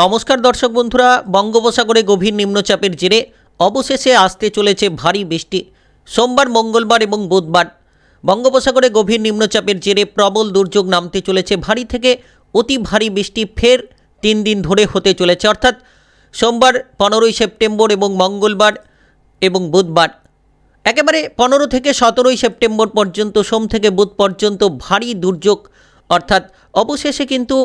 নমস্কার দর্শক বন্ধুরা, বঙ্গোপসাগরে গভীর নিম্নচাপের জেরে অবশেষে আসতে চলেছে ভারী বৃষ্টি। সোমবার, মঙ্গলবার এবং বুধবার বঙ্গোপসাগরে গভীর নিম্নচাপের জেরে প্রবল দুর্যোগ নামতে চলেছে ভারী থেকে অতি ভারী বৃষ্টি ফের তিন দিন ধরে হতে চলেছে। অর্থাৎ সোমবার পনেরোই সেপ্টেম্বর এবং মঙ্গলবার এবং বুধবার একেবারে পনেরো থেকে সতেরোই সেপ্টেম্বর পর্যন্ত, সোম থেকে বুধ পর্যন্ত ভারী দুর্যোগ। অর্থাৎ অবশেষে কিন্তু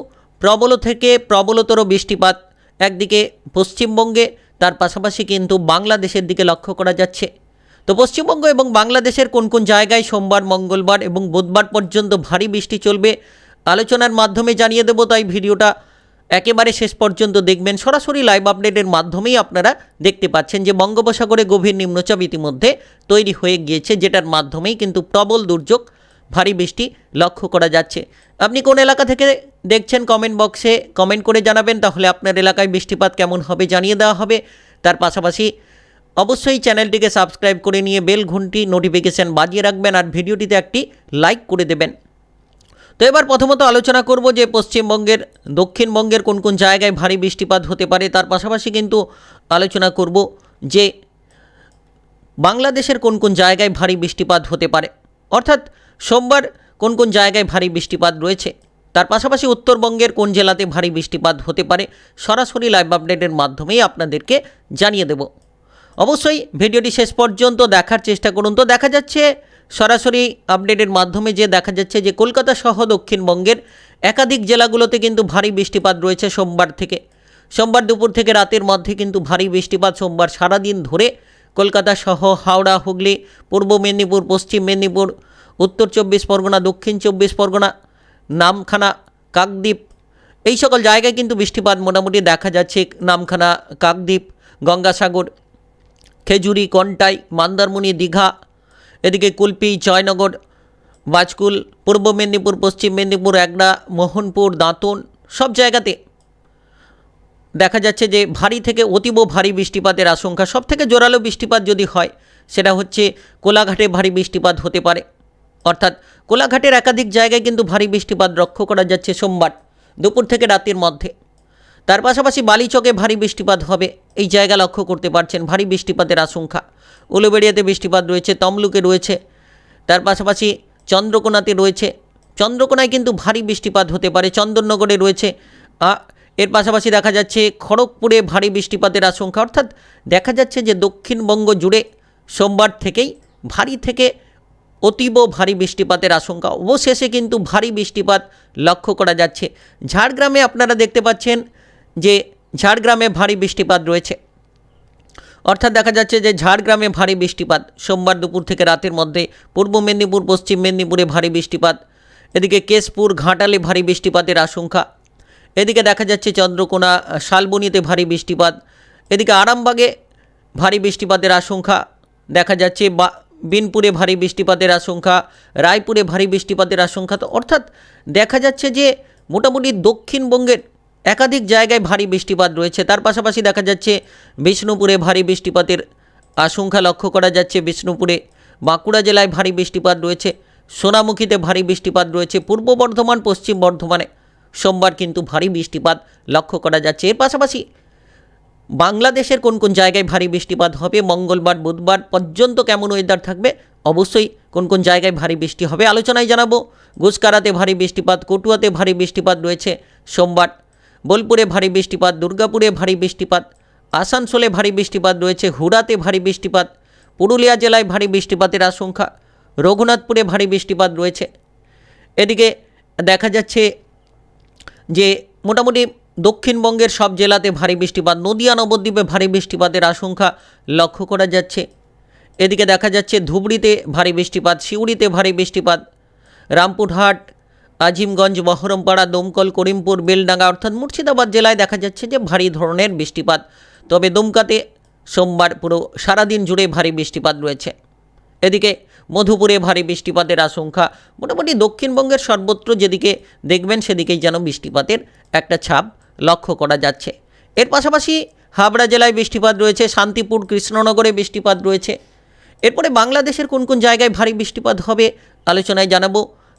প্রবল থেকে প্রবলতর বৃষ্টিপাত একদিকে পশ্চিমবঙ্গে, তার পাশাপাশি কিন্তু বাংলাদেশের দিকে লক্ষ্য করা যাচ্ছে। তো পশ্চিমবঙ্গ এবং বাংলাদেশের কোন কোন জায়গায় সোমবার, মঙ্গলবার এবং বুধবার পর্যন্ত ভারী বৃষ্টি চলবে আলোচনার মাধ্যমে জানিয়ে দেবো, তাই ভিডিওটা একেবারে শেষ পর্যন্ত দেখবেন। সরাসরি লাইভ আপডেটের মাধ্যমেই আপনারা দেখতে পাচ্ছেন যে বঙ্গোপসাগরে গভীর নিম্নচাপ ইতিমধ্যে তৈরি হয়ে গিয়েছে, যেটার মাধ্যমেই কিন্তু প্রবল দুর্যোগ, ভারী বৃষ্টি লক্ষ্য করা যাচ্ছে। আপনি কোন এলাকা থেকে দেখছেন কমেন্ট বক্সে কমেন্ট করে জানাবেন, তাহলে আপনার এলাকায় বৃষ্টিপাত কেমন হবে জানিয়ে দেওয়া হবে। তার পাশাপাশি অবশ্যই চ্যানেলটিকে সাবস্ক্রাইব করে নিয়ে বেল ঘন্টি নোটিফিকেশান বাজিয়ে রাখবেন আর ভিডিওটিতে একটি লাইক করে দেবেন। তো এবার প্রথমত আলোচনা করব যে পশ্চিমবঙ্গের, দক্ষিণবঙ্গের কোন কোন জায়গায় ভারী বৃষ্টিপাত হতে পারে। তার পাশাপাশি কিন্তু আলোচনা করব যে বাংলাদেশের কোন কোন জায়গায় ভারী বৃষ্টিপাত হতে পারে। অর্থাৎ সোমবার কোন কোন জায়গায় ভারী বৃষ্টিপাত রয়েছে। তার পাশাপাশি উত্তরবঙ্গের কোন জেলাতে ভারী বৃষ্টিপাত হতে পারে, সরাসরি লাইভ আপডেটের মাধ্যমেই আপনাদেরকে জানিয়ে দেব। অবশ্যই ভিডিওটি শেষ পর্যন্ত দেখার চেষ্টা করুন। তো দেখা যাচ্ছে, সরাসরি আপডেটের মাধ্যমে যে দেখা যাচ্ছে যে কলকাতা সহ দক্ষিণবঙ্গের একাধিক জেলাগুলোতে কিন্তু ভারী বৃষ্টিপাত রয়েছে সোমবার থেকে। সোমবার দুপুর থেকে রাতের মধ্যে কিন্তু ভারী বৃষ্টিপাত সোমবার সারাদিন ধরে কলকাতা সহ হাওড়া, হুগলি, পূর্ব মেদিনীপুর, পশ্চিম মেদিনীপুর, উত্তর চব্বিশ পরগনা, দক্ষিণ চব্বিশ পরগনা নামখানা কাকদ্বীপ। এই সকল জায়গায় কিন্তু বৃষ্টিপাত মোটামুটি দেখা যাচ্ছে। নামখানা কাকদ্বীপ, গঙ্গাসাগর, খেজুরি, কন্টাই, মন্দারমণি, দীঘা, এদিকে কুলপি, জয়নগর, বাজকুল, পূর্ব মেদিনীপুর, পশ্চিম মেদিনীপুর, একড়া, মোহনপুর, দাঁতন, সব জায়গাতে দেখা যাচ্ছে যে ভারী থেকে অতীব ভারী বৃষ্টিপাতের আশঙ্কা। সব থেকে জোরালো বৃষ্টিপাত যদি হয়, সেটা হচ্ছে কোলাঘাটে ভারী বৃষ্টিপাত হতে পারে। অর্থাৎ কোলাঘাটের একাধিক জায়গায় কিন্তু ভারী বৃষ্টিপাত লক্ষ্য করা যাচ্ছে সোমবার দুপুর থেকে রাতের মধ্যে। তার পাশাপাশি বালিচকে ভারী বৃষ্টিপাত হবে। এই জায়গা লক্ষ্য করতে পারছেন ভারী বৃষ্টিপাতের আশঙ্কা। উলুবেড়িয়াতে বৃষ্টিপাত রয়েছে, তমলুকে রয়েছে। তার পাশাপাশি চন্দ্রকোনাতে রয়েছে। চন্দ্রকোনায় কিন্তু ভারী বৃষ্টিপাত হতে পারে, চন্দননগরে রয়েছে। এর পাশাপাশি দেখা যাচ্ছে খড়গপুরে ভারী বৃষ্টিপাতের আশঙ্কা। অর্থাৎ দেখা যাচ্ছে যে দক্ষিণবঙ্গ জুড়ে সোমবার থেকেই, ভারী থেকে অতীব ভারী বৃষ্টিপাতের আশঙ্কা। অবশেষে কিন্তু ভারী বৃষ্টিপাত লক্ষ্য করা যাচ্ছে। ঝাড়গ্রামে আপনারা দেখতে পাচ্ছেন যে ঝাড়গ্রামে ভারী বৃষ্টিপাত রয়েছে। অর্থাৎ দেখা যাচ্ছে যে ঝাড়গ্রামে ভারী বৃষ্টিপাত। সোমবার দুপুর থেকে রাতের মধ্যে পূর্ব মেদিনীপুর, পশ্চিম মেদিনীপুরে ভারী বৃষ্টিপাত। এদিকে কেশপুর, ঘাটালে ভারী বৃষ্টিপাতের আশঙ্কা। এদিকে দেখা যাচ্ছে চন্দ্রকোনা, শালবনিতে ভারী বৃষ্টিপাত। এদিকে আরামবাগে ভারী বৃষ্টিপাতের আশঙ্কা। দেখা যাচ্ছে বা বিনপুরে ভারী বৃষ্টিপাতের আশঙ্কা, রায়পুরে ভারী বৃষ্টিপাতের আশঙ্কা তো অর্থাৎ দেখা যাচ্ছে যে মোটামুটি দক্ষিণবঙ্গের একাধিক জায়গায় ভারী বৃষ্টিপাত রয়েছে। তার পাশাপাশি দেখা যাচ্ছে বিষ্ণুপুরে ভারী বৃষ্টিপাতের আশঙ্কা লক্ষ্য করা যাচ্ছে। বিষ্ণুপুরে বাঁকুড়া জেলায় ভারী বৃষ্টিপাত রয়েছে, সোনামুখীতে ভারী বৃষ্টিপাত রয়েছে, পূর্ব বর্ধমান, পশ্চিম বর্ধমানে সোমবার কিন্তু ভারী বৃষ্টিপাত লক্ষ্য করা যাচ্ছে। এর পাশাপাশি বাংলাদেশের কোন কোন জায়গায় ভারী বৃষ্টিপাত হবে, মঙ্গলবার, বুধবার পর্যন্ত কেমন ওয়েদার থাকবে? অবশ্যই কোন কোন জায়গায় ভারী বৃষ্টি হবে আলোচনায় জানাব। গুসকারাতে ভারী বৃষ্টিপাত, কটুয়াতে ভারী বৃষ্টিপাত রয়েছে সোমবার। বোলপুরে ভারী বৃষ্টিপাত, দুর্গাপুরে ভারী বৃষ্টিপাত, আসানসোলে ভারী বৃষ্টিপাত রয়েছে, হুড়াতে ভারী বৃষ্টিপাত, পুরুলিয়া জেলায় ভারী বৃষ্টিপাতের আশঙ্কা, রঘুনাথপুরে ভারী বৃষ্টিপাত রয়েছে। এদিকে দেখা যাচ্ছে যে মোটামুটি দক্ষিণবঙ্গের সব জেলাতে ভারী বৃষ্টিপাত, নদিয়া, নবদ্বীপে ভারী বৃষ্টিপাতের আশঙ্কা লক্ষ্য করা যাচ্ছে। এদিকে দেখা যাচ্ছে ধুবড়িতে ভারী বৃষ্টিপাত সিউড়িতে ভারী বৃষ্টিপাত। রামপুরহাট, আজিমগঞ্জ, বহরমপাড়া, দমকল, করিমপুর, বেলডাঙ্গা অর্থাৎ মুর্শিদাবাদ জেলায় দেখা যাচ্ছে যে ভারী ধরনের বৃষ্টিপাত। তবে দুমকাতে সোমবার পুরো সারাদিন জুড়ে ভারী বৃষ্টিপাত রয়েছে। এদিকে মধুপুরে ভারী বৃষ্টিপাতের আশঙ্কা, মোটামুটি দক্ষিণবঙ্গের সর্বত্র যেদিকে দেখবেন সেদিকেই যেন বৃষ্টিপাতের একটা ছাপ লক্ষ্য করা যাচ্ছে। এর পাশাপাশি হাবড়া জেলায় বৃষ্টিপাত রয়েছে, শান্তিপুর, কৃষ্ণনগরে বৃষ্টিপাত রয়েছে। এরপরে বাংলাদেশের কোন কোন জায়গায় ভারী বৃষ্টিপাত হবে আলোচনায় জানাব।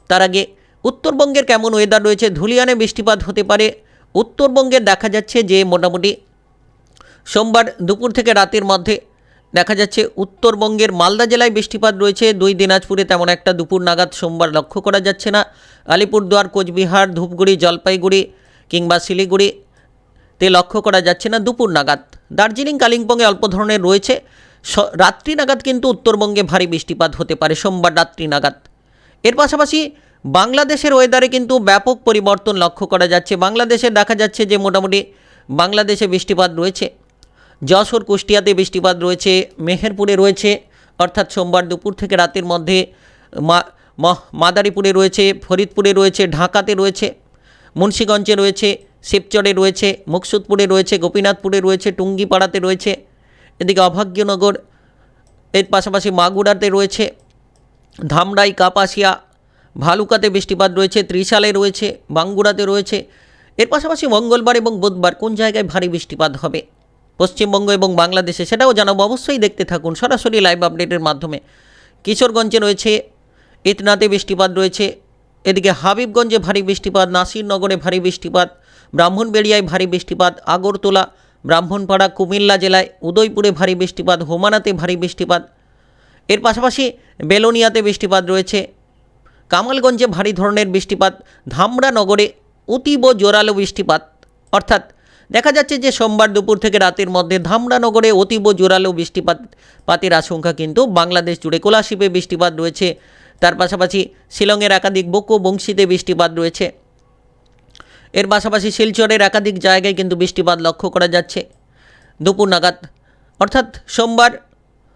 তার আগে উত্তরবঙ্গের কেমন ওয়েদার রয়েছে, ধুলিয়ানে বৃষ্টিপাত হতে পারে। উত্তরবঙ্গে দেখা যাচ্ছে যে মোটামুটি সোমবার দুপুর থেকে রাতের মধ্যে দেখা যাচ্ছে উত্তরবঙ্গের মালদা জেলায় বৃষ্টিপাত রয়েছে। দুই দিনাজপুরে তেমন একটা দুপুর নাগাদ সোমবার লক্ষ্য করা যাচ্ছে না। আলিপুরদুয়ার, কোচবিহার, ধূপগুড়ি, জলপাইগুড়ি কিংবা শিলিগুড়িতে লক্ষ্য করা যাচ্ছে না দুপুর নাগাদ। দার্জিলিং, কালিম্পংয়ে অল্প ধরনের রয়েছে। রাত্রি নাগাদ কিন্তু উত্তরবঙ্গে ভারী বৃষ্টিপাত হতে পারে সোমবার রাত্রি নাগাদ। এর পাশাপাশি বাংলাদেশের ওয়েদারে কিন্তু ব্যাপক পরিবর্তন লক্ষ্য করা যাচ্ছে। বাংলাদেশে দেখা যাচ্ছে যে মোটামুটি বাংলাদেশে বৃষ্টিপাত রয়েছে। যশোর, কুষ্টিয়াতে বৃষ্টিপাত রয়েছে। মেহেরপুরে রয়েছে। অর্থাৎ সোমবার দুপুর থেকে রাতের মধ্যে মাদারীপুরে রয়েছে। ফরিদপুরে রয়েছে। ঢাকাতে রয়েছে। মুন্সীগঞ্জে রয়েছে, শিবচরে রয়েছে, মুকসুদপুরে রয়েছে, গোপীনাথপুরে রয়েছে, টুঙ্গিপাড়াতে রয়েছে। এদিকে অভাগ্যনগর, এর পাশাপাশি মাগুড়াতে রয়েছে, ধামরাই, কাপাসিয়া, ভালুকাতে বৃষ্টিপাত রয়েছে, ত্রিশালে রয়েছে বাঙ্গুড়াতে রয়েছে। এর পাশাপাশি মঙ্গলবার এবং বুধবার কোন জায়গায় ভারী বৃষ্টিপাত হবে? পশ্চিমবঙ্গ এবং বাংলাদেশে সেটাও জানাব। অবশ্যই দেখতে থাকুন সরাসরি লাইভ আপডেটের মাধ্যমে। কিশোরগঞ্জে রয়েছে ইতনাতে বৃষ্টিপাত রয়েছে এদিকে হাবিবগঞ্জে ভারী বৃষ্টিপাত, নাসিরনগরে ভারী বৃষ্টিপাত, ব্রাহ্মণবেড়িয়ায় ভারী বৃষ্টিপাত, আগরতলা, ব্রাহ্মণপাড়া, কুমিল্লা জেলায় উদয়পুরে ভারী বৃষ্টিপাত, হোমানাতে ভারী বৃষ্টিপাত। এর পাশাপাশি বেলোনিয়াতে বৃষ্টিপাত রয়েছে। কামালগঞ্জে ভারী ধরনের বৃষ্টিপাত ধামরা নগরে অতীব জোরালো বৃষ্টিপাত। অর্থাৎ দেখা যাচ্ছে যে সোমবার দুপুর থেকে রাতের মধ্যে ধামরা নগরে অতীব জোরালো বৃষ্টিপাত, পাতের আশঙ্কা কিন্তু বাংলাদেশ জুড়ে কোলাশিপে বৃষ্টিপাত রয়েছে। তার পাশাপাশি শিলংয়ের একাধিক বকো বংশীতে বৃষ্টিপাত রয়েছে। এর পাশাপাশি শিলচরের একাধিক জায়গায় কিন্তু বৃষ্টিপাত লক্ষ্য করা যাচ্ছে। দুপুর নাগাদ, অর্থাৎ সোমবার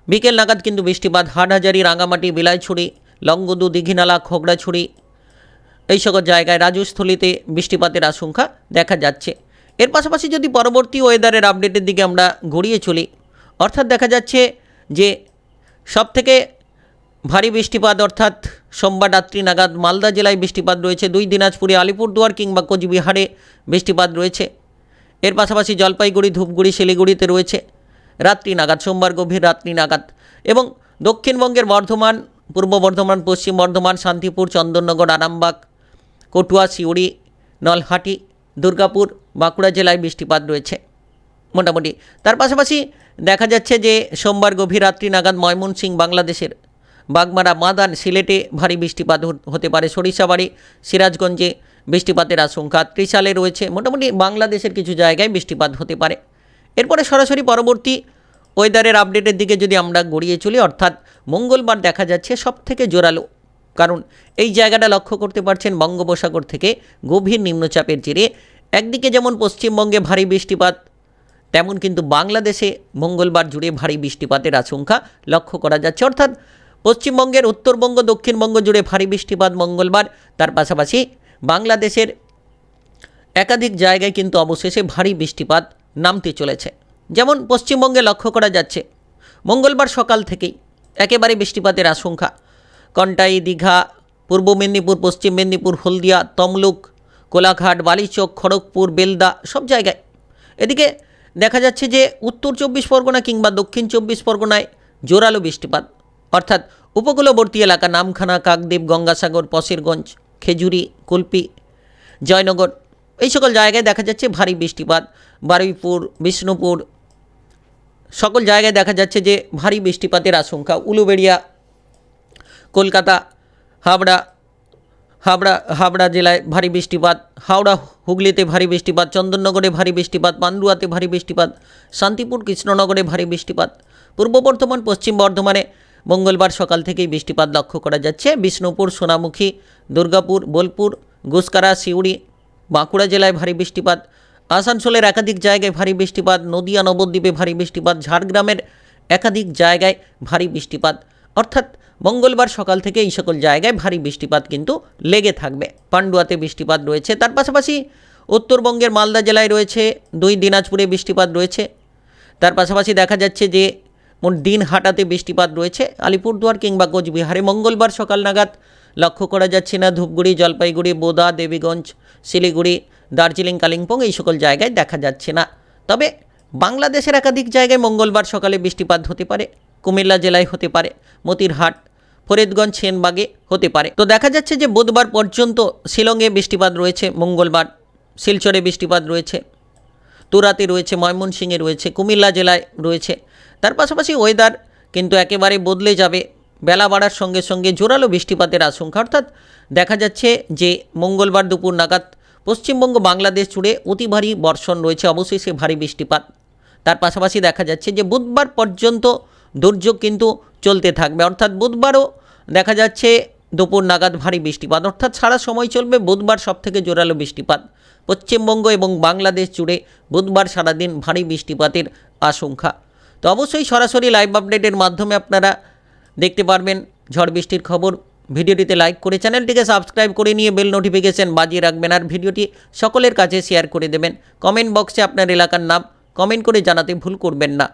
বিকেল নাগাদ কিন্তু বৃষ্টিপাত হাটহাজারি, রাঙামাটি, বিলাইছড়ি, লংগদু, দীঘিনালা, খোগড়াছড়ি এই সকল জায়গায় রাজস্থলীতে বৃষ্টিপাতের আশঙ্কা দেখা যাচ্ছে। এর পাশাপাশি যদি পরবর্তী ওয়েদারের আপডেটের দিকে আমরা ঘুরিয়ে চলি, অর্থাৎ দেখা যাচ্ছে যে সবথেকে ভারী বৃষ্টিপাত অর্থাৎ সোমবার রাত্রি নাগাদ মালদা জেলায় বৃষ্টিপাত রয়েছে। দুই দিনাজপুরে আলিপুরদুয়ার কিংবা কোচবিহারে বৃষ্টিপাত রয়েছে। এর পাশাপাশি জলপাইগুড়ি, ধূপগুড়ি, শিলিগুড়িতে রয়েছে রাত্রি নাগাদ, সোমবার গভীর রাত্রি নাগাদ। এবং দক্ষিণবঙ্গের বর্ধমান, পূর্ব বর্ধমান, পশ্চিম বর্ধমান, শান্তিপুর, চন্দননগর, আরামবাগ, কটুয়া, সিউড়ি, নলহাটি, দুর্গাপুর, বাঁকুড়া জেলায় বৃষ্টিপাত রয়েছে মোটামুটি। তার পাশাপাশি দেখা যাচ্ছে যে সোমবার গভীর রাত্রি নাগাদ ময়মনসিং বাংলাদেশের বাগমারা মাদান সিলেটে ভারী বৃষ্টিপাত হতে- পারে। সরিষাবাড়ি, সিরাজগঞ্জে বৃষ্টিপাতের আশঙ্কা। ত্রিশালে রয়েছে মোটামুটি বাংলাদেশের কিছু জায়গায় বৃষ্টিপাত হতে পারে। এরপরে সরাসরি পরবর্তী ওয়েদারের আপডেটের দিকে যদি আমরা গড়িয়ে চলি, অর্থাৎ মঙ্গলবার দেখা যাচ্ছে সব থেকে জোরালো। কারণ এই জায়গাটা লক্ষ্য করতে পারছেন বঙ্গোপসাগর থেকে গভীর নিম্নচাপের জেরে। একদিকে যেমন পশ্চিমবঙ্গে ভারী বৃষ্টিপাত, তেমন কিন্তু বাংলাদেশে মঙ্গলবার জুড়ে ভারী বৃষ্টিপাতের আশঙ্কা লক্ষ্য করা যাচ্ছে। অর্থাৎ পশ্চিমবঙ্গের উত্তরবঙ্গ, দক্ষিণবঙ্গ জুড়ে ভারী বৃষ্টিপাত মঙ্গলবার। তার পাশাপাশি বাংলাদেশের একাধিক জায়গায় কিন্তু অবশেষে ভারী বৃষ্টিপাত নামতে চলেছে। যেমন পশ্চিমবঙ্গে লক্ষ্য করা যাচ্ছে, মঙ্গলবার সকাল থেকেই একেবারে বৃষ্টিপাতের আশঙ্কা। কন্টাই, দীঘা, পূর্ব মেদিনীপুর, পশ্চিম মেদিনীপুর, হলদিয়া, তমলুক, কোলাঘাট, বালিচক, খড়গপুর, বেলদা সব জায়গায়। এদিকে দেখা যাচ্ছে যে উত্তর চব্বিশ পরগনা কিংবা দক্ষিণ চব্বিশ পরগনায় জোরালো বৃষ্টিপাত। অর্থাৎ উপকূলবর্তী এলাকা নামখানা, কাকদ্বীপ, গঙ্গাসাগর পশেরগঞ্জ খেজুরি, কুলপি, জয়নগর, এই সকল জায়গায় দেখা যাচ্ছে ভারী বৃষ্টিপাত। বারুইপুর, বিষ্ণুপুর, সকল জায়গায় দেখা যাচ্ছে যে ভারী বৃষ্টিপাতের আশঙ্কা। উলুবেড়িয়া, কলকাতা, হাবড়া হাবড়া হাবড়া জেলায় ভারী বৃষ্টিপাত। হাওড়া, হুগলিতে ভারী বৃষ্টিপাত। চন্দননগরে ভারী বৃষ্টিপাত। পান্ডুয়াতে ভারী বৃষ্টিপাত। শান্তিপুর, কৃষ্ণনগরে ভারী বৃষ্টিপাত। পূর্ব বর্ধমান, পশ্চিম বর্ধমানে মঙ্গলবার সকাল থেকেই বৃষ্টিপাত লক্ষ্য করা যাচ্ছে। বিষ্ণুপুর, সোনামুখী, দুর্গাপুর, বোলপুর, গুসকারা, সিউড়ি, বাঁকুড়া জেলায় ভারী বৃষ্টিপাত। আসানসোলের একাধিক জায়গায় ভারী বৃষ্টিপাত। নদিয়া, নবদ্বীপে ভারী বৃষ্টিপাত। ঝাড়গ্রামের একাধিক জায়গায় ভারী বৃষ্টিপাত। অর্থাৎ মঙ্গলবার সকাল থেকে এই সকল জায়গায় ভারী বৃষ্টিপাত কিন্তু লেগে থাকবে। পান্ডুয়াতে বৃষ্টিপাত রয়েছে। তার পাশাপাশি উত্তরবঙ্গের মালদা জেলায় রয়েছে। দুই দিনাজপুরে বৃষ্টিপাত রয়েছে। তার পাশাপাশি দেখা যাচ্ছে যে মোট দিন হাটাতে বৃষ্টিপাত রয়েছে। আলিপুরদুয়ার কিংবা কোচবিহারে মঙ্গলবার সকাল নাগাদ লক্ষ্য করা যাচ্ছে না। ধূপগুড়ি, জলপাইগুড়ি, বোদা, দেবীগঞ্জ, শিলিগুড়ি, দার্জিলিং, কালিম্পং এই সকল জায়গায় দেখা যাচ্ছে না। তবে বাংলাদেশের একাধিক জায়গায় মঙ্গলবার সকালে বৃষ্টিপাত হতে পারে। কুমিল্লা জেলায় হতে পারে, মতিরহাট, ফরিদগঞ্জ, সেনবাগে হতে পারে। তো দেখা যাচ্ছে যে বুধবার পর্যন্ত শিলংয়ে বৃষ্টিপাত রয়েছে, মঙ্গলবার শিলচরে বৃষ্টিপাত রয়েছে, তুরাতে রয়েছে, ময়মনসিংহে রয়েছে, কুমিল্লা জেলায় রয়েছে। তার পাশাপাশি ওয়েদার কিন্তু একেবারে বদলে যাবে। বেলা বাড়ার সঙ্গে সঙ্গে জোরালো বৃষ্টিপাতের আশঙ্কা, অর্থাৎ দেখা যাচ্ছে যে মঙ্গলবার দুপুর নাগাদ পশ্চিমবঙ্গ বাংলাদেশ জুড়ে অতি ভারী বর্ষণ রয়েছে অবশ্যই সে ভারী বৃষ্টিপাত। তার পাশাপাশি দেখা যাচ্ছে যে বুধবার পর্যন্ত দুর্যোগ কিন্তু চলতে থাকবে, অর্থাৎ বুধবারও দেখা যাচ্ছে দুপুর নাগাদ ভারী বৃষ্টিপাত, অর্থাৎ সারা সময় চলবে বুধবার সবথেকে জোরালো বৃষ্টিপাত। পশ্চিমবঙ্গ এবং বাংলাদেশ জুড়ে বুধবার সারাদিন ভারী বৃষ্টিপাতের আশঙ্কা। তো অবশ্যই সরাসরি লাইভ আপডেটের মাধ্যমে আপনারা দেখতে পারবেন ঝড় বৃষ্টির খবর। ভিডিওটিতে লাইক করে চ্যানেলটিকে সাবস্ক্রাইব করে নিয়ে বেল নোটিফিকেশন বাজিয়ে রাখবেন আর ভিডিওটি সকলের কাছে শেয়ার করে দেবেন। কমেন্ট বক্সে আপনার এলাকার নাম কমেন্ট করে জানাতে ভুল করবেন না।